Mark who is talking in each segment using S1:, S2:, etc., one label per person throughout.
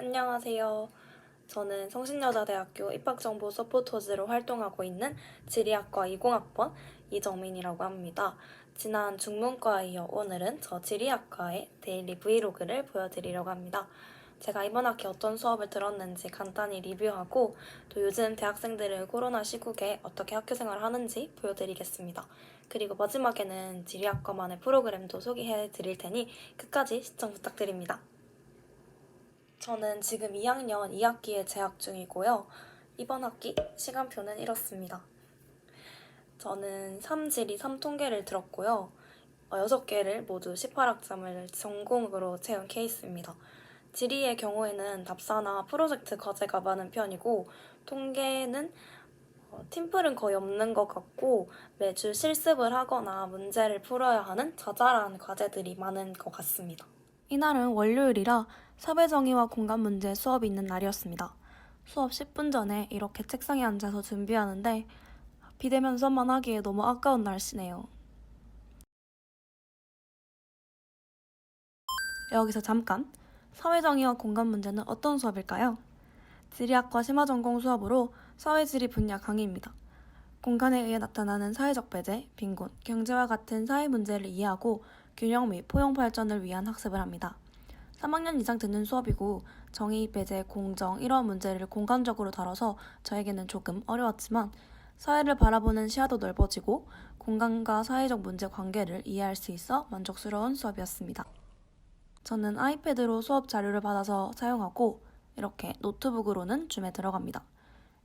S1: 안녕하세요. 저는 성신여자대학교 입학정보 서포터즈로 활동하고 있는 지리학과 20학번 이정민이라고 합니다. 지난 중문과에 이어 오늘은 저 지리학과의 데일리 브이로그를 보여드리려고 합니다. 제가 이번 학기 어떤 수업을 들었는지 간단히 리뷰하고 또 요즘 대학생들은 코로나 시국에 어떻게 학교 생활을 하는지 보여드리겠습니다. 그리고 마지막에는 지리학과만의 프로그램도 소개해 드릴 테니 끝까지 시청 부탁드립니다. 저는 지금 2학년 2학기에 재학 중이고요. 이번 학기 시간표는 이렇습니다. 저는 3지리 3통계를 들었고요. 어, 6개를 모두 18학점을 전공으로 채운 케이스입니다. 지리의 경우에는 답사나 프로젝트 과제가 많은 편이고 통계는 어, 팀플은 거의 없는 것 같고 매주 실습을 하거나 문제를 풀어야 하는 자잘한 과제들이 많은 것 같습니다. 이날은 월요일이라 사회정의와 공간 문제 수업이 있는 날이었습니다. 수업 10분 전에 이렇게 책상에 앉아서 준비하는데 비대면 수업만 하기에 너무 아까운 날씨네요. 여기서 잠깐 사회정의와 공간 문제는 어떤 수업일까요? 지리학과 심화전공 수업으로 사회지리 분야 강의입니다. 공간에 의해 나타나는 사회적 배제, 빈곤, 경제와 같은 사회 문제를 이해하고 균형 및 포용 발전을 위한 학습을 합니다. 3학년 이상 듣는 수업이고 정의, 배제, 공정 이러한 문제를 공간적으로 다뤄서 저에게는 조금 어려웠지만 사회를 바라보는 시야도 넓어지고 공간과 사회적 문제 관계를 이해할 수 있어 만족스러운 수업이었습니다. 저는 아이패드로 수업 자료를 받아서 사용하고 이렇게 노트북으로는 줌에 들어갑니다.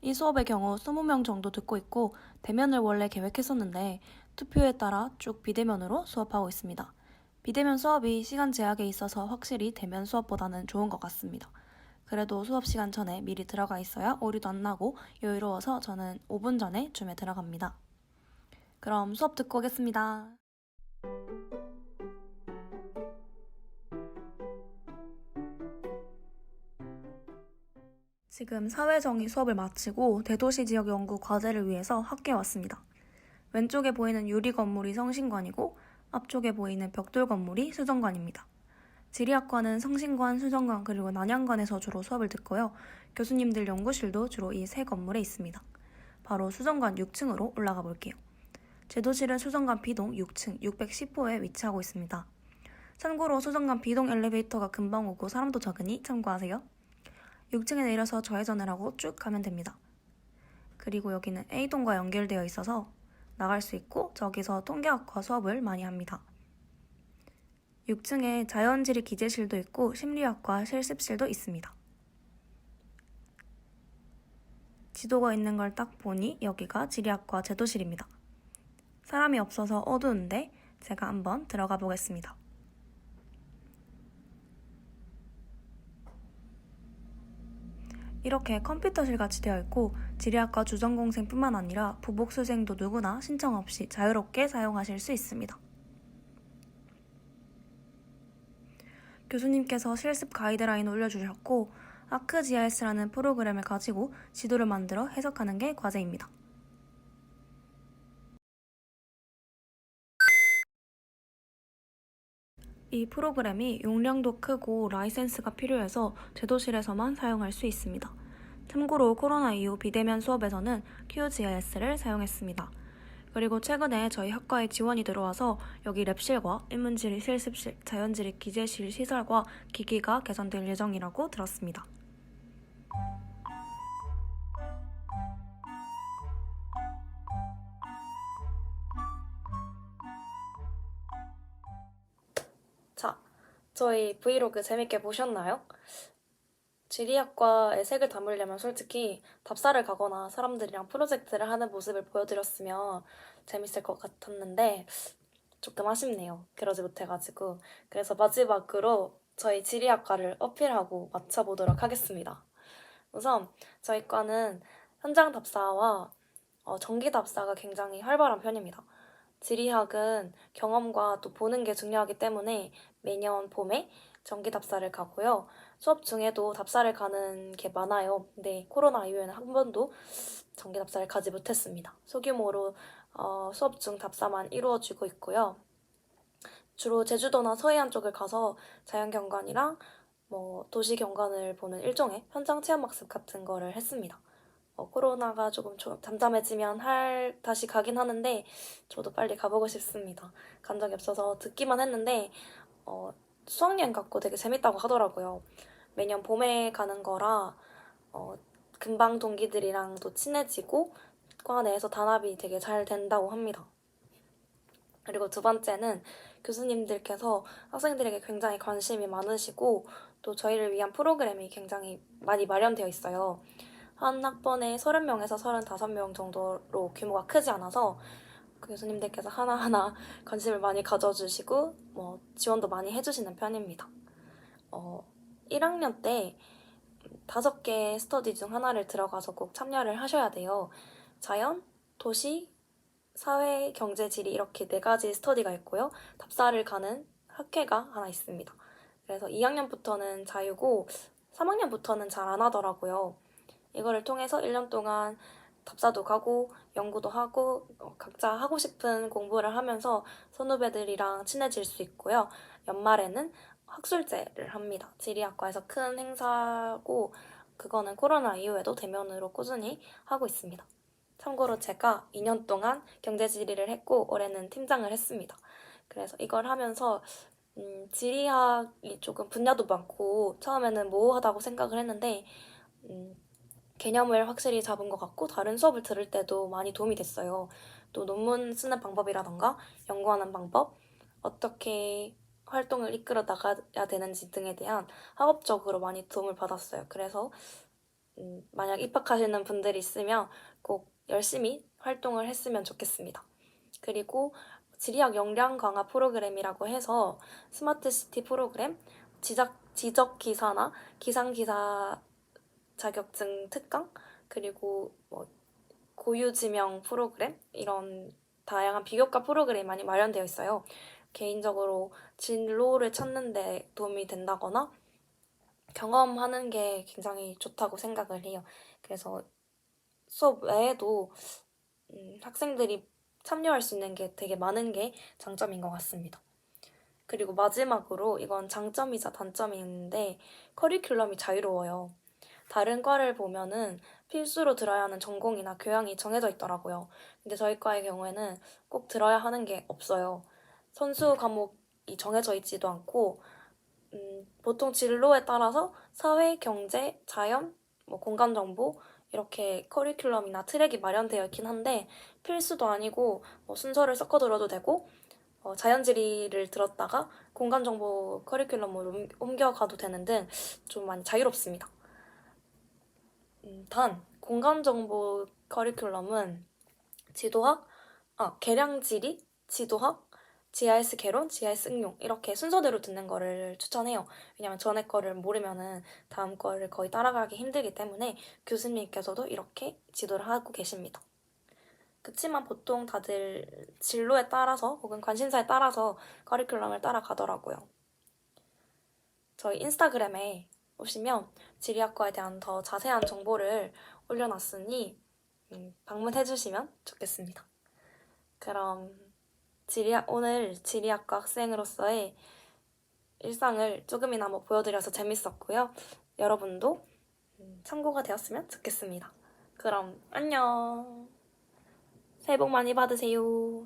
S1: 이 수업의 경우 20명 정도 듣고 있고 대면을 원래 계획했었는데 투표에 따라 쭉 비대면으로 수업하고 있습니다. 비대면 수업이 시간 제약에 있어서 확실히 대면 수업보다는 좋은 것 같습니다. 그래도 수업 시간 전에 미리 들어가 있어야 오류도 안 나고 여유로워서 저는 5분 전에 줌에 들어갑니다. 그럼 수업 듣고 오겠습니다. 지금 사회정의 수업을 마치고 대도시 지역 연구 과제를 위해서 학교에 왔습니다. 왼쪽에 보이는 유리 건물이 성신관이고 앞쪽에 보이는 벽돌 건물이 수정관입니다. 지리학과는 성신관, 수정관 그리고 난양관에서 주로 수업을 듣고요. 교수님들 연구실도 주로 이 세 건물에 있습니다. 바로 수정관 6층으로 올라가 볼게요. 제도실은 수정관 B동 6층 610호에 위치하고 있습니다. 참고로 수정관 B동 엘리베이터가 금방 오고 사람도 적으니 참고하세요. 6층에 내려서 좌회전을 하고 쭉 가면 됩니다. 그리고 여기는 A동과 연결되어 있어서 나갈 수 있고 저기서 통계학과 수업을 많이 합니다. 6층에 자연지리 기재실도 있고 심리학과 실습실도 있습니다. 지도가 있는 걸 딱 보니 여기가 지리학과 제도실입니다. 사람이 없어서 어두운데 제가 한번 들어가 보겠습니다. 이렇게 컴퓨터실 같이 되어 있고 지리학과 주전공생뿐만 아니라 부복수생도 누구나 신청 없이 자유롭게 사용하실 수 있습니다. 교수님께서 실습 가이드라인 올려주셨고 아크GIS라는 프로그램을 가지고 지도를 만들어 해석하는 게 과제입니다. 이 프로그램이 용량도 크고 라이센스가 필요해서 제도실에서만 사용할 수 있습니다. 참고로 코로나 이후 비대면 수업에서는 QGIS를 사용했습니다. 그리고 최근에 저희 학과에 지원이 들어와서 여기 랩실과 인문지리 실습실, 자연지리 기재실 시설과 기기가 개선될 예정이라고 들었습니다. 저희 브이로그 재밌게 보셨나요? 지리학과의 색을 담으려면 솔직히 답사를 가거나 사람들이랑 프로젝트를 하는 모습을 보여드렸으면 재밌을 것 같았는데 조금 아쉽네요. 그러지 못해가지고. 그래서 마지막으로 저희 지리학과를 어필하고 마쳐보도록 하겠습니다. 우선 저희 과는 현장 답사와 어, 정기 답사가 굉장히 활발한 편입니다. 지리학은 경험과 또 보는 게 중요하기 때문에 매년 봄에 정기 답사를 가고요. 수업 중에도 답사를 가는 게 많아요. 근데 코로나 이후에는 한 번도 정기 답사를 가지 못했습니다. 소규모로 어, 수업 중 답사만 이루어지고 있고요. 주로 제주도나 서해안 쪽을 가서 자연 경관이랑 뭐 도시 경관을 보는 일종의 현장 체험 학습 같은 거를 했습니다. 어, 코로나가 조금 조- 잠잠해지면 할 다시 가긴 하는데 저도 빨리 가보고 싶습니다. 간 적이 없어서 듣기만 했는데 어, 수학여행 같고 되게 재밌다고 하더라고요. 매년 봄에 가는 거라 어, 금방 동기들이랑도 친해지고 과 내에서 단합이 되게 잘 된다고 합니다. 그리고 두 번째는 교수님들께서 학생들에게 굉장히 관심이 많으시고 또 저희를 위한 프로그램이 굉장히 많이 마련되어 있어요. 한 학번에 30명에서 35명 정도로 규모가 크지 않아서 그 교수님들께서 하나하나 관심을 많이 가져주시고 뭐 지원도 많이 해주시는 편입니다. 어, 1학년 때 다섯 개 스터디 중 하나를 들어가서 꼭 참여를 하셔야 돼요. 자연, 도시, 사회, 경제, 지리 이렇게 네 가지 스터디가 있고요. 답사를 가는 학회가 하나 있습니다. 그래서 2학년부터는 자유고 3학년부터는 잘 안 하더라고요. 이거를 통해서 1년 동안 답사도 가고 연구도 하고 어, 각자 하고 싶은 공부를 하면서 선후배들이랑 친해질 수 있고요. 연말에는 학술제를 합니다. 지리학과에서 큰 행사고 그거는 코로나 이후에도 대면으로 꾸준히 하고 있습니다. 참고로 제가 2년 동안 경제 지리를 했고 올해는 팀장을 했습니다. 그래서 이걸 하면서 음, 지리학이 조금 분야도 많고 처음에는 모호하다고 생각을 했는데 음, 개념을 확실히 잡은 것 같고 다른 수업을 들을 때도 많이 도움이 됐어요. 또 논문 쓰는 방법이라던가 연구하는 방법, 어떻게 활동을 이끌어 나가야 되는지 등에 대한 학업적으로 많이 도움을 받았어요. 그래서 음, 만약 입학하시는 분들이 있으면 꼭 열심히 활동을 했으면 좋겠습니다. 그리고 지리학 역량 강화 프로그램이라고 해서 스마트 시티 프로그램, 지적, 지적 기사나 기상 기사 자격증 특강, 그리고 뭐 고유 지명 프로그램 이런 다양한 비교과 프로그램이 많이 마련되어 있어요. 개인적으로 진로를 찾는데 도움이 된다거나 경험하는 게 굉장히 좋다고 생각을 해요. 그래서 수업 외에도 음, 학생들이 참여할 수 있는 게 되게 많은 게 장점인 것 같습니다. 그리고 마지막으로 이건 장점이자 단점이 있는데 커리큘럼이 자유로워요. 다른 과를 보면은 필수로 들어야 하는 전공이나 교양이 정해져 있더라고요. 근데 저희 과의 경우에는 꼭 들어야 하는 게 없어요. 선수 과목이 정해져 있지도 않고 음, 보통 진로에 따라서 사회, 경제, 자연, 뭐 공간 정보 이렇게 커리큘럼이나 트랙이 마련되어 있긴 한데 필수도 아니고 뭐 순서를 섞어 들어도 되고 어, 자연지리를 들었다가 공간 정보 커리큘럼으로 옮- 옮겨가도 되는 등 좀 많이 자유롭습니다. 음, 단 공간 정보 커리큘럼은 지도학, 아 계량 지리, 지도학, GIS 개론, GIS 응용 이렇게 순서대로 듣는 거를 추천해요. 왜냐면 전에 거를 모르면은 다음 거를 거의 따라가기 힘들기 때문에 교수님께서도 이렇게 지도를 하고 계십니다. 그치만 보통 다들 진로에 따라서 혹은 관심사에 따라서 커리큘럼을 따라가더라고요. 저희 인스타그램에 오시면 지리학과에 대한 더 자세한 정보를 올려놨으니 음, 방문해주시면 좋겠습니다. 그럼 지리학, 오늘 지리학과 학생으로서의 일상을 조금이나마 보여드려서 재밌었고요. 여러분도 음, 참고가 되었으면 좋겠습니다. 그럼 안녕. 새해 복 많이 받으세요.